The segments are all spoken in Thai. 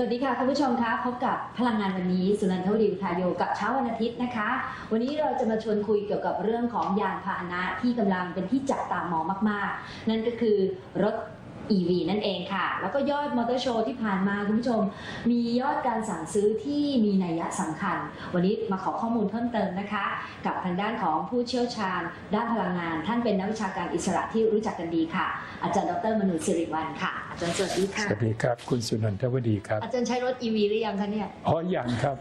สวัสดีค่ะคุณผู้ชมคะพบกับพลังงานวันนี้สุนันทวดีวิทายโยกับเช้าวันอาทิตย์นะคะ วันนี้เราจะมาชวนคุยเกี่ยวกับเรื่องของยานพาหนะที่กำลังเป็นที่จับตามองมาก ๆ นั่นก็คือรถ EV นั่นเองค่ะ แล้วก็ยอดมอเตอร์โชว์ที่ผ่านมาคุณผู้ชม มียอดการสั่งซื้อที่มีนัยยะสำคัญ วันนี้มาขอข้อมูลเพิ่มเติมนะคะ กับทางด้านของผู้เชี่ยวชาญ ด้านพลังงาน ท่านเป็นนักวิชาการอิสระที่รู้จักกันดีค่ะ อาจารย์ดรมนูสิริวัลค่ะ อาจารย์สวัสดีค่ะ สวัสดีครับ คุณสุนันทวดีครับ อาจารย์ใช้รถ EV หรือยังคะเนี่ยอ๋อยังครับ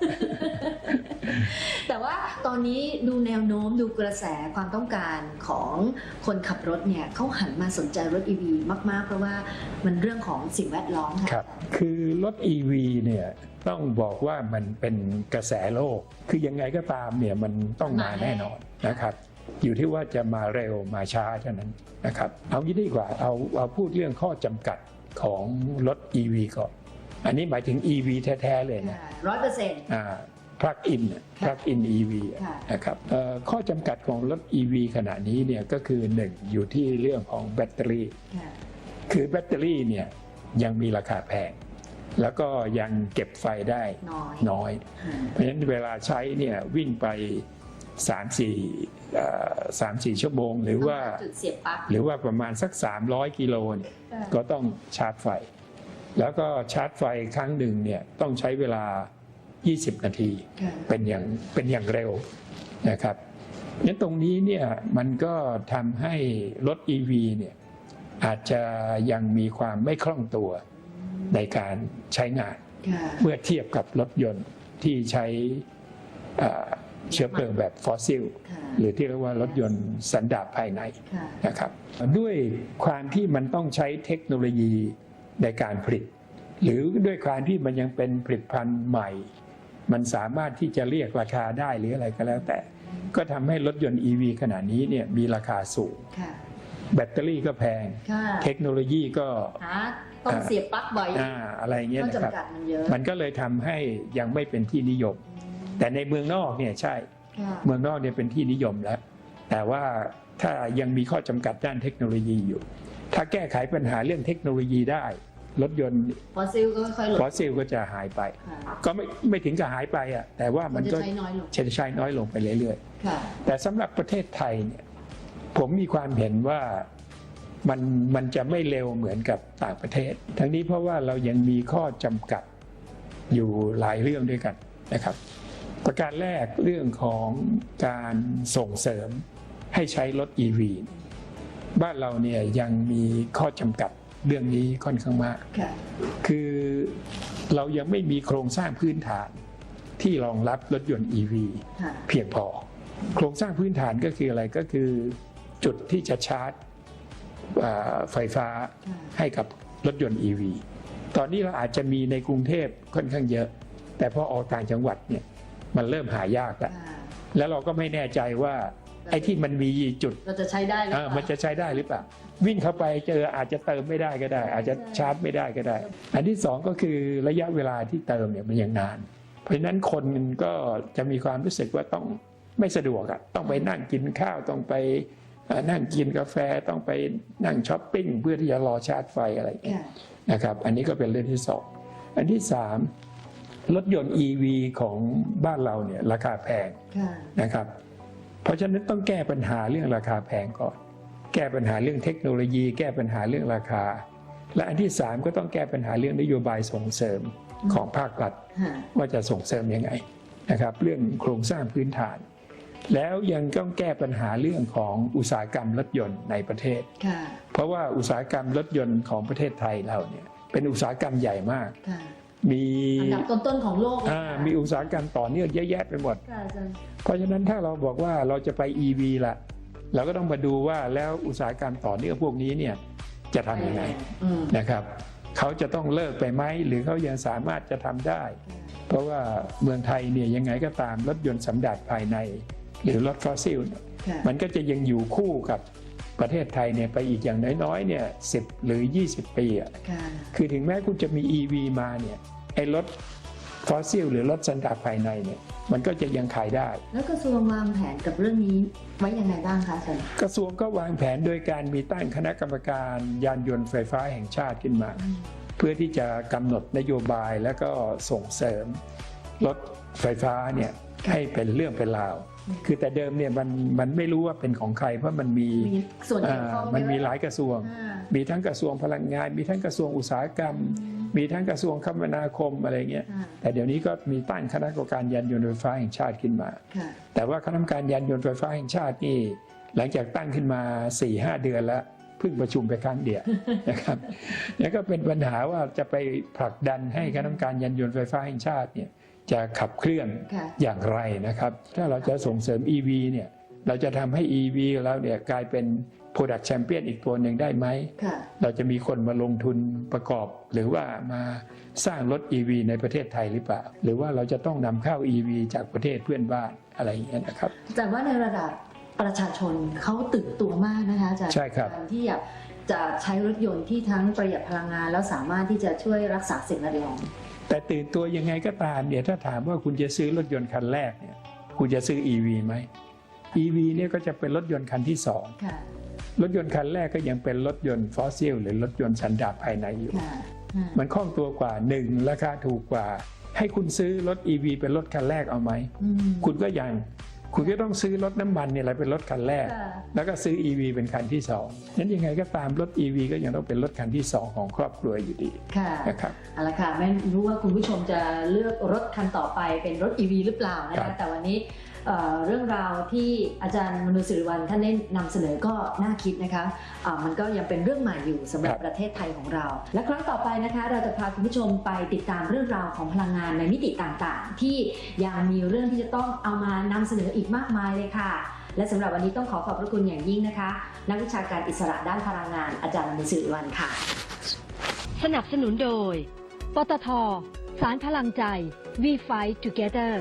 แต่ว่าตอนนี้ดูแนวโน้มดูกระแสความต้องการของคนขับรถเนี่ยเขาหันมาสนใจรถ EV มากๆเพราะว่ามันเรื่องของสิ่งแวดล้อมค่ะครับ คือรถ EV เนี่ยต้องบอกว่ามันเป็นกระแสโลก คือยังไงก็ตามเนี่ยมันต้องมาแน่นอนนะครับ อยู่ที่ว่าจะมาเร็วมาช้าเท่านั้นนะครับ เอางี้ดีกว่าเอาเอาพูดเรื่องข้อจำกัดของรถ EV ก่อน อันนี้หมายถึง EV แท้ ๆ เลยนะร้อยเปอร์เซ็นต์อ่า plug in น่ะค่ะ plug in EV อะค่ะนะครับเอ่อข้อจำกัดของรถ EV ขณะนี้เนี่ยก็คือหนึ่งอยู่ที่เรื่องของแบตเตอรี่ ค่ะคือคือแบตเตอรี่เนี่ยยังมีราคาแพง แล้วก็ยังเก็บไฟได้น้อยน้อยค่ะเพราะฉะนั้นเวลาใช้เนี่ยวิ่งไป3 4เอ่อ3 4ชั่วโมง หรือว่าต้องหจุดเสียบปลั๊กหรือว่าประมาณสัก 300 กิโลเนี่ยก็ต้องชาร์จไฟ แล้วก็ชาร์จไฟครั้งหนึ่งเนี่ยต้องใช้เวลา 20 นาทีค่ะเป็นอย่างเป็นอย่างเร็วนะครับงั้นตรงนี้เนี่ยมันก็ทำให้รถ EV เนี่ย อาจจะยังมีความไม่คล่องตัวในการใช้งานค่ะเมื่อเทียบกับรถยนต์ที่ใช้เอ่อเชื้อเพลิงแบบฟอสซิลค่ะหรือที่เรียกว่ารถยนต์สันดาปภายในค่ะนะครับ ด้วยความที่มันต้องใช้เทคโนโลยีในการผลิต หรือด้วยความที่มันยังเป็นผลิตภัณฑ์ใหม่ มันสามารถที่จะเรียกราคาได้หรืออะไรก็แล้วแต่ ก็ทำให้รถยนต์ EV ขนาดนี้เนี่ยมีราคาสูงค่ะ แบตเตอรี่ก็แพง ค่ะเทคโนโลยีก็หาต้องเสียบปลั๊กบ่อยอ่าอะไรเงี้ยข้อนะครับ จำกัดมันเยอะมันก็เลยทำให้ยังไม่เป็นที่นิยม แต่ในเมืองนอกเนี่ยใช่ ค่ะเมืองนอกเนี่ยเป็นที่นิยมแล้ว แต่ว่าถ้ายังมีข้อจำกัดด้านเทคโนโลยีอยู่ ถ้าแก้ไขปัญหาเรื่องเทคโนโลยีได้ รถยนต์ฟอสซิลก็ค่อยๆลดฟอสซิลก็จะหายไป ค่ะก็ไม่ไม่ถึงกับหายไปอะแต่ว่ามัมันนจะก็ใช้น้อยลงจะใช้น้อยลงไปเรื่อยค่ะ ๆ แต่สำหรับประเทศไทยเนี่ย ผมมีความเห็นว่ามันมันจะไม่เร็วเหมือนกับต่างประเทศ ทั้งนี้เพราะว่าเรายังมีข้อจำกัดอยู่หลายเรื่องด้วยกันนะครับ ประการแรกเรื่องของการส่งเสริมให้ใช้รถ EV บ้านเราเนี่ยยังมีข้อจำกัดเรื่องนี้ค่อนข้างมากค่ะคือเรายังไม่มีโครงสร้างพื้นฐานที่รองรับรถยนต์ EV ค่ะเพียงพอ โครงสร้างพื้นฐานก็คืออะไรก็คือ จุดที่จะชาร์จอ่าไฟฟ้าค่ะให้กับรถยนต์ EV ตอนนี้เราอาจจะมีในกรุงเทพค่อนข้างเยอะ แต่พอออกต่างจังหวัดเนี่ยมันเริ่มหายากแล้วค่ะแล้วเราก็ไม่แน่ใจว่าไอ้ที่มันมีจุดเราจะใช้ได้หรือเอเปอล่ามันจะใช้ได้หรือเปล่าวิ่งเข้าไปเจออาจจะเติมไม่ได้ก็ได้ อาจจะชาร์จไม่ได้ก็ได้ อันที่สองก็คือระยะเวลาที่เติมเนี่ยมันยังนาน เพราะฉะนั้นคนก็จะมีความรู้สึกว่าต้องไม่สะดวกอะต้องไปนั่งกินข้าวต้องไปเอ่อ นั่งกินกาแฟต้องไปนั่งช้อปปิ้งเพื่อที่จะรอชาร์จไฟอะไรอย่างเงี้ยค่ะนะครับ อันนี้ก็เป็นเรื่องที่สองอันที่สามรถยนต์ EV ของบ้านเราเนี่ยราคาแพงค่ะนะครับ เพราะฉะนั้นต้องแก้ปัญหาเรื่องราคาแพงก่อน แก้ปัญหาเรื่องเทคโนโลยี แก้ปัญหาเรื่องราคา และอันที่สามก็ต้องแก้ปัญหาเรื่องนโยบายส่งเสริมของภาครัฐค่ะว่าจะส่งเสริมยังไงนะครับ เรื่องโครงสร้างพื้นฐาน แล้วยังต้องแก้ปัญหาเรื่องของอุตสาหกรรมรถยนต์ในประเทศค่ะเพราะว่าอุตสาหกรรมรถยนต์ของประเทศไทยเราเนี่ยเป็นอุตสาหกรรมใหญ่มากค่ะมีอันดับต้นๆของโลกเลยอ่าค่ะมีอุตสาหกรรมต่อเนื่องเยอะแยะไปหมดค่ะอาจารย์เพราะฉะนั้นถ้าเราบอกว่าเราจะไป EV ละเราก็ต้องมาดูว่าแล้วอุตสาหกรรมต่อเนื่องพวกนี้เนี่ยจะทำยังไงอืมนะครับเขาจะต้องเลิกไปไหมหรือเขายังสามารถจะทำได้ เพราะว่าเมืองไทยเนี่ยยังไงก็ตามรถยนต์สำดาดภายใน หรือรถฟอสซิลเนี่ยค่ะมันก็จะยังอยู่คู่กับประเทศไทยเนี่ยไปอีกอย่างน้อยๆเนี่ยสิหรือ 20 ปีอะค่ะคือถึงแม้คุณจะมี EV มาเนี่ยไอ้รถฟอสซิลหรือรถสันดาปภายในเนี่ยมันก็จะยังขายได้ แล้วกระทรวงวางแผนกับเรื่องนี้ไว้ยังไงบ้างคะอาจารย์กระทรวงก็วางแผนโดยการมีตั้งคณะกรรมการยานยนต์ไฟฟ้าแห่งชาติขึ้นมาอืมเพื่อที่จะกำหนดนโยบายแล้วก็ส่งเสริมรถไฟฟ้าเนี่ยให้เป็นเรื่องเป็นราว คือแต่เดิมเนี่ยมันมันไม่รู้ว่าเป็นของใคร เพราะมันมีมีส่วนเกี่ยวอ่าข้องมันมีไหหลายกระทรวง อ่า มีทั้งกระทรวงพลังงาน มีทั้งกระทรวงอุตสาหกรรม มีทั้งกระทรวงคมนาคมอะไรเงี้ยอ่าแต่เดี๋ยวนี้ก็มีตั้งคณะกรรมการยานยนต์ไฟฟ้าแห่งชาติขึ้นมา ค่ะแต่ว่าคณะกรรมการยานยนต์ไฟฟ้าแห่งชาตินี่หลังจากตั้งขึ้นมา4ี่หเดือนแล้วเพิ่งประชุมไปครั้งเดียว นะครับแล้วก็เป็นปัญหาว่าจะไปผลักดันให้คณะกรรมการยานยนต์ไฟฟ้าแห่งชาติเนี่ย จะขับเคลื่อนค่ะอย่างไรนะครับ ถ้าเราจะส่งเสริม EV เนี่ยเราจะทำให้ EV แล้วเนี่ยกลายเป็น Product Champion อีกตัวหนึ่งได้ไหมค่ะเราจะมีคนมาลงทุนประกอบ หรือว่ามาสร้างรถ EV ในประเทศไทยหรือเปล่า หรือว่าเราจะต้องนำเข้า EV จากประเทศเพื่อนบ้านอะไรอย่างเงี้ยนะครับ แต่ว่าในระดับประชาชนเขาตื่นตัวมากนะคะอาจารย์ใช่ครับการที่อยากจะใช้รถยนต์ที่ทั้งประหยัดพลังงาน แล้วสามารถที่จะช่วยรักษาสิ่งแวดล้อม แต่ตื่นตัวยังไงก็ตามเนี่ยถ้าถามว่าคุณจะซื้อรถยนต์คันแรกเนี่ยคุณจะซื้อ EV ไหม EV เนี่ยก็จะเป็นรถยนต์คันที่สองค่ะรถยนต์คันแรกก็ยังเป็นรถยนต์ฟอสซิลหรือรถยนต์สันดาปภายในอยู่ค่ะอ่ามันคล่องตัวกว่าหนึ่งราคาถูกกว่า ให้คุณซื้อรถ EV เป็นรถคันแรกเอาไหมอืมคุณก็ยัง คุณก็ต้องซื้อรถน้ำมันเนี่ยแหละเป็นรถคันแรกค่ะแล้วก็ซื้อ EV เป็นคันที่สองนั้นยังไงก็ตามรถ EV ก็ยังต้องเป็นรถคันที่สองของครอบครัวอยู่ดีค่ะนะครับเอาละค่ะไม่รู้ว่าคุณผู้ชมจะเลือกรถคันต่อไปเป็นรถ EV หรือเปล่านะครัคะบแต่วันนี้ เอ่อเรื่องราวที่อาจารย์มนุษย์สิริวัลท่านได้นำเสนอก็น่าคิดนะคะะมันก็ยังเป็นเรื่องใหม่อยู่สำหรับประเทศไทยของเรา และครั้งต่อไปนะคะ เราจะพาคุณผู้ชมไปติดตามเรื่องราวของพลังงานในมิติต่างๆ ที่ยังมีเรื่องที่จะต้องเอามานำเสนออีกมากมายเลยค่ะ และสำหรับวันนี้ต้องขอขอบพระคุณอย่างยิ่งนะคะ นักวิชาการอิสระด้านพลังงานอาจารย์มนุษย์สิริวัลค่ะ สนับสนุนโดย ปตท สารพลังใจ We Fight Together